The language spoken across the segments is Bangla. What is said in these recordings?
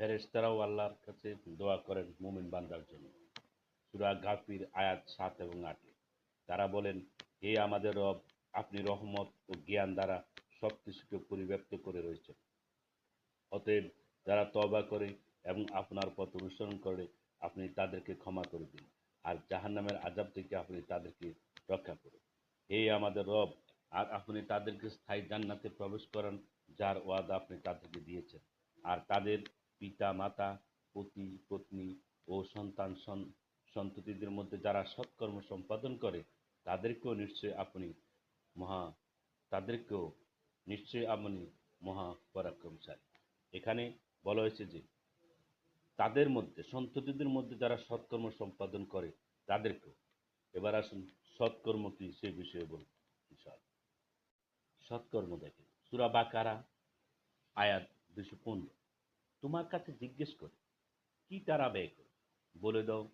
ফেরেশতারাও আল্লাহর কাছে দোয়া করেন মুমিন বান্দার জন্য। সূরা গাফির আয়াত সাত এবং আটে তারা বলেন, হে আমাদের রব, আপনি রহমত ও জ্ঞান দ্বারা সব কিছুকে পরিব্যাপ্ত করে রয়েছেন। অতএব যারা তবা করে এবং আপনার পথ অনুসরণ করে, আপনি তাদেরকে ক্ষমা করে দিন। আর জাহান্নামের আজাব থেকে আপনি তাদেরকে রক্ষা করুন। হে আমাদের রব, আর আপনি তাদেরকে স্থায়ী জান্নাতে প্রবেশ করান, যার ওয়াদা আপনি তাদেরকে দিয়েছেন। আর তাদের পিতা মাতা পতি, পত্নী ও সন্তান সন- সন্ততিদের মধ্যে যারা সৎকর্ম সম্পাদন করে, তাদেরকেও নিশ্চয়ই আপনি মহা, তাদেরকেও নিশ্চয়ই আপনি মহা পরাক্রমশালী। এখানে বলা হয়েছে যে, তাদের মধ্যে, সন্ততিদের মধ্যে যারা সৎকর্ম সম্পাদন করে, তাদেরকেও। এবার আসুন, সৎকর্ম কি সে বিষয়ে ইনশাআল্লাহ। সৎকর্ম দেখেন, সুরা বাকারা, আয়াত দুশো পনেরো। তোমার কাছে জিজ্ঞেস করে, কি তারা ব্যয় করে? বলে দাও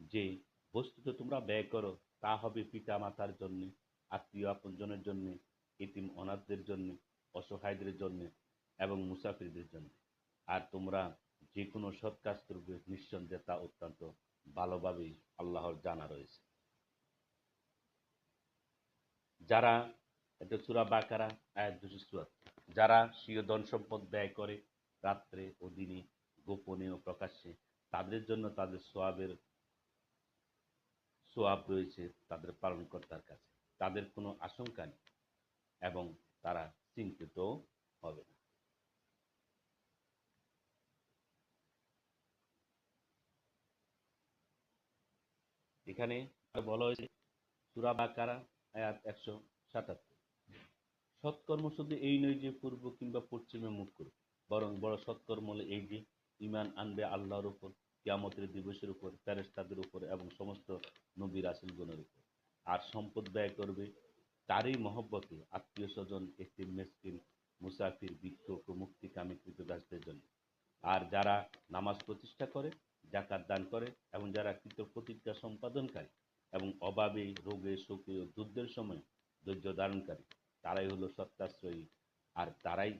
যে, বস্তুত তোমরা ব্যয় করো, তা হবে পিতা মাতার জন্য, আত্মীয় আপনজনের জন্য, এতিম অনাথদের জন্য, অসহায়দের জন্য এবং মুসাফিরদের জন্য। আর তোমরা যে কোনো সৎ কাজ করবে নিঃসন্দেহে তা অত্যন্ত ভালোভাবেই আল্লাহর জানা রয়েছে। যারা, এটা সুরা বাকারা, আয়াত দুশো যারা স্বীয় ধন সম্পদ ব্যয় করে রাত্রে ও দিনে, গোপনে ও প্রকাশ্যে। তাদের জন্য তাদের সোয়াবের সোয়াব রয়েছে তাদের পালনকর্তার কাছে। তাদের কোনো আশঙ্কা নেই এবং তারা চিন্তিত হবে না। এখানে বলা হয়েছে, সুরা বাকারা, আয়াত একশো সাতাত্তর। সৎকর্ম শুধু এই নয় যে পূর্ব কিংবা পশ্চিমে মুখ করবে। বরং বড় সৎকর্ম হলো এই যে ইমান আনবে আল্লাহর উপর, কিয়ামতের দিবসের উপর, ফেরেশতাদের উপর এবং সমস্ত নবী রাসুলগণের উপর। আর সম্পদ ব্যয় করবে তারই মহব্বতে আত্মীয় স্বজন, একটি মেসকিন, মুসাফির, ভিক্ষুক ও মুক্তিকামী কৃতদাসদের জন্য। আর যারা নামাজ প্রতিষ্ঠা করে জাকাত দান করে এবং যারা কৃত প্রতিজ্ঞা সম্পাদনকারী এবং অভাবে, রোগে, শোকে ও যুদ্ধের সময় ধৈর্য ধারণকারী, তারাই হলো সত্যাশ্রয়ী। আর তারাই